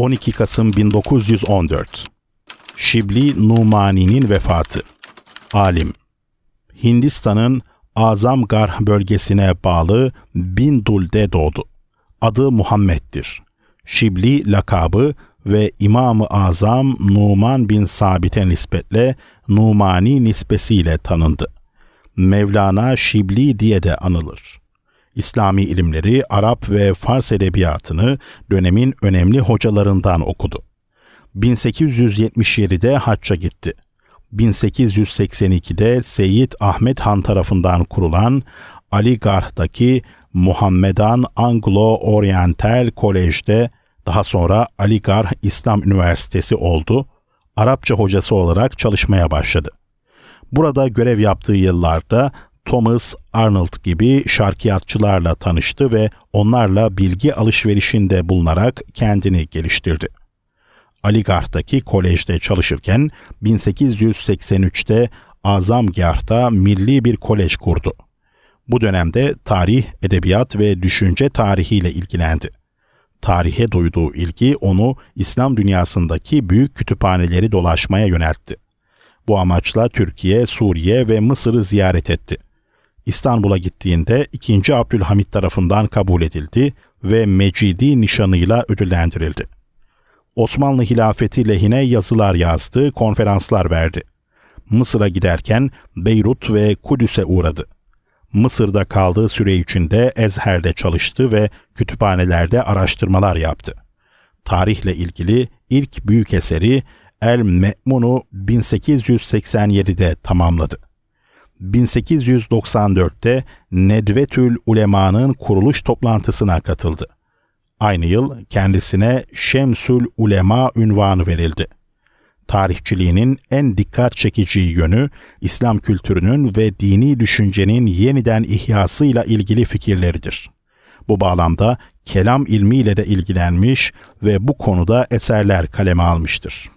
12 Kasım 1914 Şibli Numani'nin vefatı Alim Hindistan'ın Azamgarh bölgesine bağlı Bindul'de doğdu. Adı Muhammed'dir. Şibli lakabı ve İmam-ı Azam Numan bin Sabit'e nispetle Numani nispesiyle tanındı. Mevlana Şibli diye de anılır. İslami ilimleri, Arap ve Fars edebiyatını dönemin önemli hocalarından okudu. 1877'de hacca gitti. 1882'de Seyyid Ahmet Han tarafından kurulan Aligarh'daki Muhammedan Anglo-Oriental Kolej'de daha sonra Aligarh İslam Üniversitesi oldu. Arapça hocası olarak çalışmaya başladı. Burada görev yaptığı yıllarda Thomas Arnold gibi şarkiyatçılarla tanıştı ve onlarla bilgi alışverişinde bulunarak kendini geliştirdi. Aligarh'taki kolejde çalışırken 1883'te Azamgah'ta milli bir kolej kurdu. Bu dönemde tarih, edebiyat ve düşünce tarihiyle ilgilendi. Tarihe duyduğu ilgi onu İslam dünyasındaki büyük kütüphaneleri dolaşmaya yöneltti. Bu amaçla Türkiye, Suriye ve Mısır'ı ziyaret etti. İstanbul'a gittiğinde 2. Abdülhamit tarafından kabul edildi ve Mecidi nişanıyla ödüllendirildi. Osmanlı hilafeti lehine yazılar yazdı, konferanslar verdi. Mısır'a giderken Beyrut ve Kudüs'e uğradı. Mısır'da kaldığı süre içinde Ezher'de çalıştı ve kütüphanelerde araştırmalar yaptı. Tarihle ilgili ilk büyük eseri El Me'mun'u 1887'de tamamladı. 1894'te Nedvetül Ulema'nın kuruluş toplantısına katıldı. Aynı yıl kendisine Şemsül Ulema ünvanı verildi. Tarihçiliğinin en dikkat çekici yönü İslam kültürünün ve dini düşüncenin yeniden ihyasıyla ilgili fikirleridir. Bu bağlamda kelam ilmiyle de ilgilenmiş ve bu konuda eserler kaleme almıştır.